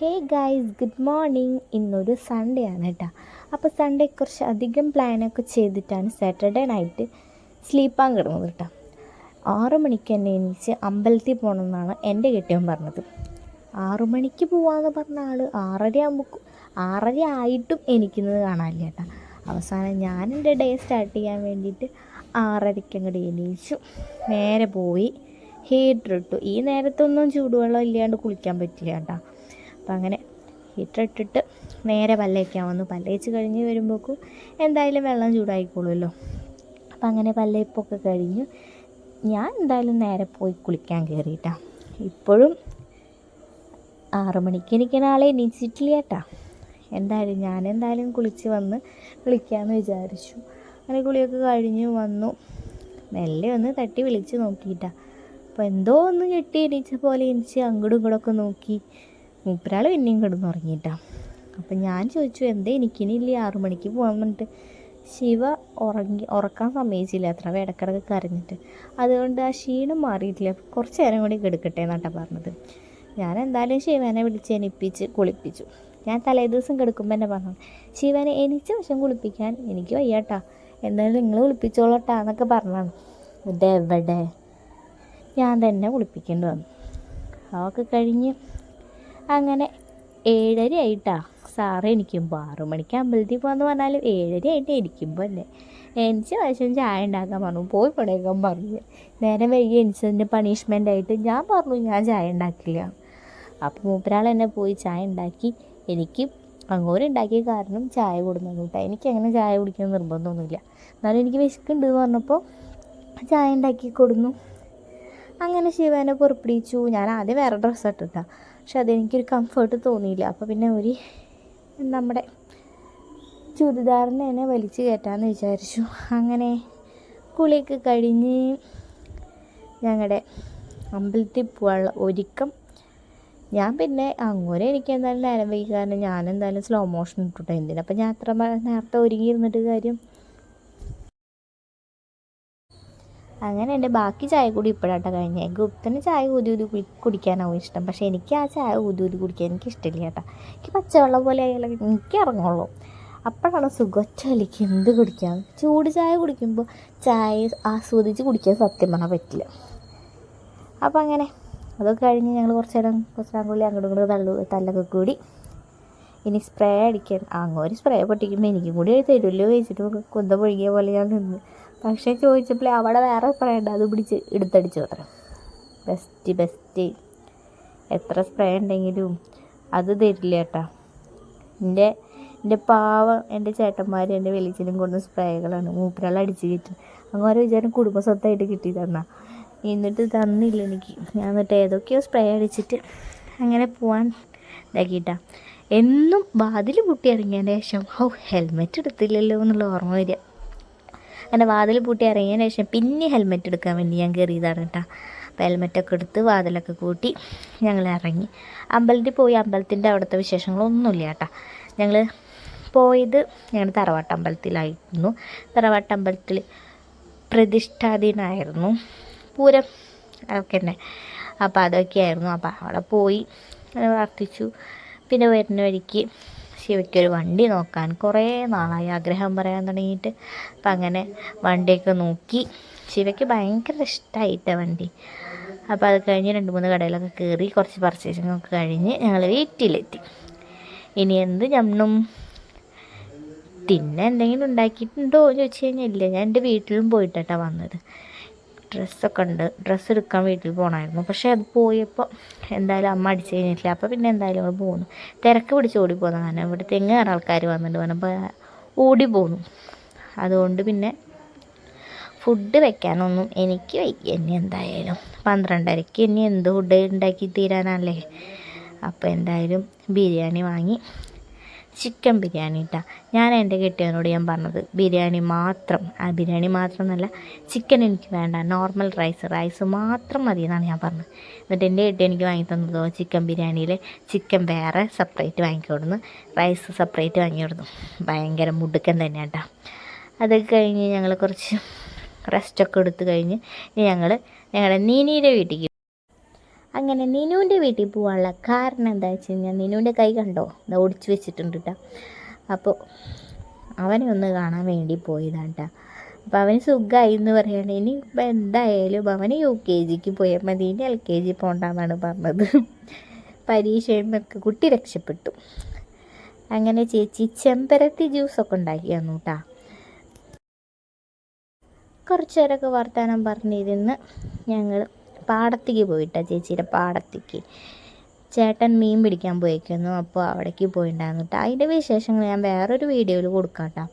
ഹേ guys good morning ഇന്നൊരു Sunday ആണ് കേട്ടോ. അപ്പോൾ സൺഡേ കുറച്ച് അധികം പ്ലാനൊക്കെ ചെയ്തിട്ടാണ് സാറ്റർഡേ നൈറ്റ് സ്ലീപ്പാൻ കിടന്നത് കേട്ടോ. ആറു മണിക്ക് തന്നെ എണീച്ച് അമ്പലത്തിൽ പോകണമെന്നാണ് എന്റെ കെട്ടിയവൻ പറഞ്ഞത്. ആറു മണിക്ക് പോവാന്ന് പറഞ്ഞ ആൾ ആറര ആകുമ്പോൾ ആറര ആയിട്ടും എണീക്കുന്നത് കാണാനില്ല കേട്ടോ. അവസാനം ഞാൻ എന്റെ ഡേ സ്റ്റാർട്ട് ചെയ്യാൻ വേണ്ടിയിട്ട് ആറരയ്ക്ക് അങ്ങോട്ട് എണീച്ചു. നേരെ പോയി ഹീറ്റർ ഇട്ടു. ഈ നേരത്തൊന്നും ചൂടുവെള്ളം ഇല്ലാണ്ട് കുളിക്കാൻ പറ്റില്ല കേട്ടോ. അപ്പം അങ്ങനെ ഹീറ്റർ ഇട്ടിട്ട് നേരെ പല്ലേക്കാൻ വന്നു പല്ലേച്ച് കഴിഞ്ഞ് വരുമ്പോഴേക്കും എന്തായാലും വെള്ളം ചൂടായിക്കോളുമല്ലോ. അപ്പം അങ്ങനെ പല്ലേപ്പൊക്കെ കഴിഞ്ഞ് ഞാൻ എന്തായാലും നേരെ പോയി കുളിക്കാൻ കയറിയിട്ടാ. ഇപ്പോഴും ആറു മണിക്ക് എനിക്ക് നാളെ എണീച്ചിട്ടില്ല കേട്ടാ. എന്തായാലും ഞാൻ എന്തായാലും കുളിച്ച് വന്ന് വിളിക്കാമെന്ന് വിചാരിച്ചു. അങ്ങനെ കുളിയൊക്കെ കഴിഞ്ഞ് വന്നു. മെല്ലെ ഒന്ന് തട്ടി വിളിച്ച് നോക്കിയിട്ടാ. അപ്പോൾ എന്തോ ഒന്ന് കെട്ടി എണീച്ച പോലെ എണീച്ച് അങ്ങോട്ടും ഇങ്ങോട്ടൊക്കെ നോക്കി. മൂപ്പരാൾ പിന്നെയും കിടന്നുറങ്ങിയിട്ടാ അപ്പം ഞാൻ ചോദിച്ചു എന്തേ എനിക്കിനില്ലേ ആറു മണിക്ക് പോകാൻ പറഞ്ഞിട്ട്? ശിവ ഉറങ്ങി ഉറക്കാൻ സമ്മതിച്ചില്ല അത്ര ഇടക്കിടക്ക് കരഞ്ഞിട്ട്. അതുകൊണ്ട് ആ ക്ഷീണം മാറിയിട്ടില്ല. കുറച്ച് നേരം കൂടി കിടക്കട്ടെ എന്നാട്ടാ പറഞ്ഞത്. ഞാൻ എന്തായാലും ശിവനെ വിളിച്ച് എനിപ്പിച്ച് കുളിപ്പിച്ചു. ഞാൻ തലേ ദിവസം കിടക്കുമ്പോൾ എന്നെ പറഞ്ഞു ശിവനെ എനിച്ച വശം കുളിപ്പിക്കാൻ എനിക്ക് വയ്യാട്ടാ. എന്തായാലും നിങ്ങൾ കുളിപ്പിച്ചോളട്ടാ എന്നൊക്കെ പറഞ്ഞാണ് ഇത് എവിടെ ഞാൻ തന്നെ കുളിപ്പിക്കേണ്ടി വന്നു. അതൊക്കെ കഴിഞ്ഞ് അങ്ങനെ ഏഴര ആയിട്ടാ സാറ് എനിക്കുമ്പോൾ ആറു മണിക്ക് അമ്പലത്തിൽ പോകാന്ന് പറഞ്ഞാലും ഏഴര ആയിട്ട് എനിക്കുമ്പോൾ അല്ലേ. എനിച്ച് വശം ചായ ഉണ്ടാക്കാൻ പറഞ്ഞു. പോയി പണിയാക്കാൻ പറഞ്ഞു നേരം വൈകി എനിച്ചതിന്റെ പണിഷ്മെന്റ് ആയിട്ട് ഞാൻ പറഞ്ഞു ഞാൻ ചായ ഉണ്ടാക്കില്ല. അപ്പോൾ മൂപ്പരാൾ എന്നെ പോയി ചായ ഉണ്ടാക്കി. എനിക്ക് അങ്ങോട്ട് ഉണ്ടാക്കിയ കാരണം ചായ കൊടുന്നു കേട്ടോ. എനിക്ക് അങ്ങനെ ചായ കുടിക്കാൻ നിർബന്ധമൊന്നുമില്ല. എന്നാലും എനിക്ക് വിശക്കുന്നുണ്ട് എന്ന് പറഞ്ഞപ്പോൾ ചായ ഉണ്ടാക്കി കൊടുന്നു. അങ്ങനെ ശിവനെ പൊറപ്പിടിച്ചു ഞാൻ ആദ്യം വേറെ ഡ്രസ്സ് ഇട്ടിട്ടാ. പക്ഷെ അതെനിക്കൊരു കംഫർട്ട് തോന്നിയില്ല. അപ്പോൾ പിന്നെ ഒരു നമ്മുടെ ചുരിദാറിനെ തന്നെ വലിച്ചു കയറ്റാമെന്ന് വിചാരിച്ചു. അങ്ങനെ കുളിയൊക്കെ കഴിഞ്ഞ് ഞങ്ങളുടെ അമ്പലത്തിൽ പോകാനുള്ള ഒരുക്കം. ഞാൻ പിന്നെ അങ്ങനെ എനിക്ക് എന്തായാലും നേരം വൈകി. കാരണം ഞാൻ എന്തായാലും സ്ലോ മോഷൻ ഇട്ടിട്ടോ. എന്തിനാ? അപ്പം ഞാൻ അത്ര നേരത്തെ ഒരുങ്ങിയിരുന്നിട്ട് കാര്യം അങ്ങനെ എന്റെ ബാക്കി ചായ കൂടി ഇപ്പോഴാട്ടോ കഴിഞ്ഞത്. ഗുപ്തന് ചായ ഊതി ഊതി കുടി കുടിക്കാനാവും ഇഷ്ടം. പക്ഷേ എനിക്ക് ആ ചായ ഊതി ഊതി കുടിക്കാൻ എനിക്ക് ഇഷ്ടമില്ല കേട്ടോ. എനിക്ക് പച്ചവെള്ളം പോലെ ആയാലും എനിക്ക് ഇറങ്ങുള്ളൂ. അപ്പോഴാണ് സുഖൊച്ച വലിക്ക് എന്ത് കുടിക്കാം? ചൂട് ചായ കുടിക്കുമ്പോൾ ചായ ആസ്വദിച്ച് കുടിക്കാൻ സത്യം പറഞ്ഞാൽ പറ്റില്ല. അപ്പോൾ അങ്ങനെ. അതൊക്കെ കഴിഞ്ഞ് ഞങ്ങൾ കുറച്ച് നേരം കുറച്ച് നേരം അങ്ങോട്ടും ഇങ്ങോട്ട് തള്ളു തല്ലൊക്കെ കൂടി. ഇനി സ്പ്രേ അടിക്കാൻ അങ്ങോട്ട് സ്പ്രേ പൊട്ടിക്കുമ്പോൾ എനിക്കും കൂടി തരുമല്ലോ വെച്ചിട്ട് കുന്ത പൊഴുകിയ പോലെ ഞാൻ നിന്ന് പക്ഷേ ചോദിച്ചപ്പോൾ അവിടെ വേറെ സ്പ്രേ ഉണ്ട്. അത് പിടിച്ച് എടുത്തടിച്ചു അത്ര. ബെസ്റ്റ് ബെസ്റ്റ് എത്ര സ്പ്രേ ഉണ്ടെങ്കിലും അത് തരില്ല കേട്ടാ. എന്റെ എന്റെ പാവം എന്റെ ചേട്ടന്മാരും എന്റെ വെളിച്ചിനും കൊണ്ടുവന്ന സ്പ്രേകളാണ്. മൂപ്പരാൾ അടിച്ച് കയറ്റും. അങ്ങനെ വിചാരം കുടുംബ സ്വത്തായിട്ട് കിട്ടി തന്നാ എന്നിട്ട് തന്നില്ല എനിക്ക്. ഞാൻ എന്നിട്ട് ഏതൊക്കെയോ സ്പ്രേ അടിച്ചിട്ട് അങ്ങനെ പോവാൻ ഇതാക്കിയിട്ടാ. എന്നും വാതിൽ കുട്ടി ഇറങ്ങിയതിന് ശേഷം ഹൗ ഹെൽമെറ്റ് എടുത്തില്ലല്ലോ എന്നുള്ള ഓർമ്മ വരിക. അങ്ങനെ വാതിൽ പൂട്ടി ഇറങ്ങിയതിന് ശേഷം പിന്നെ ഹെൽമെറ്റ് എടുക്കാൻ വേണ്ടി ഞാൻ കയറിയതാണ് കേട്ടോ. അപ്പോൾ ഹെൽമെറ്റൊക്കെ എടുത്ത് വാതിലൊക്കെ കൂട്ടി ഞങ്ങൾ ഇറങ്ങി. അമ്പലത്തിൽ പോയി. അമ്പലത്തിന്റെ അവിടുത്തെ വിശേഷങ്ങളൊന്നുമില്ല കേട്ടോ. ഞങ്ങൾ പോയത് ഞങ്ങൾ തറവാട്ടമ്പലത്തിലായിരുന്നു തറവാട്ടമ്പലത്തിൽ പ്രതിഷ്ഠാധീനായിരുന്നു പൂരം അതൊക്കെ തന്നെ. അപ്പോൾ അതൊക്കെയായിരുന്നു. അപ്പോൾ അവിടെ പോയി. പ്രാർത്ഥിച്ചു. പിന്നെ വരുന്ന വഴിക്ക് ശിവയ്ക്കൊരു വണ്ടി നോക്കാൻ കുറേ നാളായി. ആഗ്രഹം പറയാൻ തുടങ്ങിയിട്ട്. അപ്പം അങ്ങനെ വണ്ടിയൊക്കെ നോക്കി. ശിവയ്ക്ക് ഭയങ്കര ഇഷ്ടമായിട്ട വണ്ടി. അപ്പോൾ അത് കഴിഞ്ഞ് രണ്ട് മൂന്ന് കടയിലൊക്കെ കയറി കുറച്ച് പർച്ചേസിങ് ഒക്കെ കഴിഞ്ഞ് ഞങ്ങൾ വീട്ടിലെത്തി. ഇനി എന്ത് ഞമ്മണും പിന്നെ എന്തെങ്കിലും ഉണ്ടാക്കിയിട്ടുണ്ടോ എന്ന് ചോദിച്ചു കഴിഞ്ഞാൽ ഇല്ല. ഞാൻ എന്റെ വീട്ടിലും പോയിട്ടാണ് വന്നത്. ഡ്രസ്സൊക്കെ ഉണ്ട്. ഡ്രസ്സ് എടുക്കാൻ വീട്ടിൽ പോകണമായിരുന്നു പക്ഷേ അത് പോയപ്പോൾ എന്തായാലും അമ്മ അടിച്ച് കഴിഞ്ഞിട്ടില്ല. അപ്പോൾ പിന്നെ എന്തായാലും അവിടെ പോകുന്നു തിരക്ക് പിടിച്ച് ഓടി പോകുന്ന കാരണം ഇവിടെ തെങ്ങ് കയറാൻ ആൾക്കാർ വന്നിട്ട് പറഞ്ഞപ്പോൾ ഓടി പോന്നു അതുകൊണ്ട് പിന്നെ ഫുഡ് വെക്കാനൊന്നും എനിക്ക് വയ്യ. ഇനി എന്തായാലും പന്ത്രണ്ടരയ്ക്ക് ഇനി എന്ത് ഫുഡ് ഉണ്ടാക്കി തീരാനല്ലേ? അപ്പോൾ എന്തായാലും ബിരിയാണി വാങ്ങി ചിക്കൻ ബിരിയാണി കേട്ടോ ഞാൻ എന്റെ കെട്ടിയവനോട് ഞാൻ പറഞ്ഞത് ബിരിയാണി മാത്രം ആ ബിരിയാണി മാത്രം എന്നല്ല ചിക്കൻ എനിക്ക് വേണ്ട നോർമൽ റൈസ് റൈസ് മാത്രം മതി എന്നാണ് ഞാൻ പറഞ്ഞത്. എന്നിട്ട് എന്റെ കെട്ടി എനിക്ക് വാങ്ങി തന്നതോ ചിക്കൻ ബിരിയാണിയിൽ ചിക്കൻ വേറെ സെപ്പറേറ്റ് വാങ്ങിക്കൊടുന്നു റൈസ് സെപ്പറേറ്റ് വാങ്ങിക്കൊടുന്നു ഭയങ്കര മുടുക്കൻ തന്നെയാണ് കേട്ടോ അതൊക്കെ കഴിഞ്ഞ് ഞങ്ങൾ കുറച്ച് റെസ്റ്റൊക്കെ എടുത്തു കഴിഞ്ഞ് ഞങ്ങൾ ഞങ്ങളുടെ നീനിയുടെ വീട്ടിലേക്ക് അങ്ങനെ നിനുവിന്റെ വീട്ടിൽ പോകാനുള്ള കാരണം എന്താ വെച്ച് കഴിഞ്ഞാൽ നിനുവിന്റെ കൈ കണ്ടോ? എന്താ ഒടിച്ചു വെച്ചിട്ടുണ്ട് കേട്ടോ അപ്പോൾ അവനെ ഒന്ന് കാണാൻ വേണ്ടി പോയതാണ് കേട്ടോ അപ്പോൾ അവന് സുഖമായി എന്ന് പറയുകയാണ് ഇനി ഇപ്പം എന്തായാലും അവന് യു കെ ജിക്ക് പോയാൽ മതി. ഇനി എൽ കെ ജി പോകണ്ടെന്നാണ് പറഞ്ഞത്. പരീക്ഷയിൽ നിന്നൊക്കെ കുട്ടി രക്ഷപ്പെട്ടു. അങ്ങനെ ചേച്ചി ചെമ്പരത്തി ജ്യൂസൊക്കെ ഉണ്ടാക്കി തന്നു കേട്ടോ കുറച്ച് നേരമൊക്കെ വർത്തമാനം പറഞ്ഞിരുന്ന് ഞങ്ങൾ പാടത്തേക്ക് പോയിട്ടാ ചേച്ചിയുടെ പാടത്തേക്ക്. ചേട്ടൻ മീൻ പിടിക്കാൻ പോയേക്കുന്നു. അപ്പോൾ അവിടേക്ക് പോയിട്ടുണ്ടായിരുന്നു കേട്ടോ അതിന്റെ വിശേഷങ്ങൾ ഞാൻ വേറൊരു വീഡിയോയിൽ കൊടുക്കാം കേട്ടോ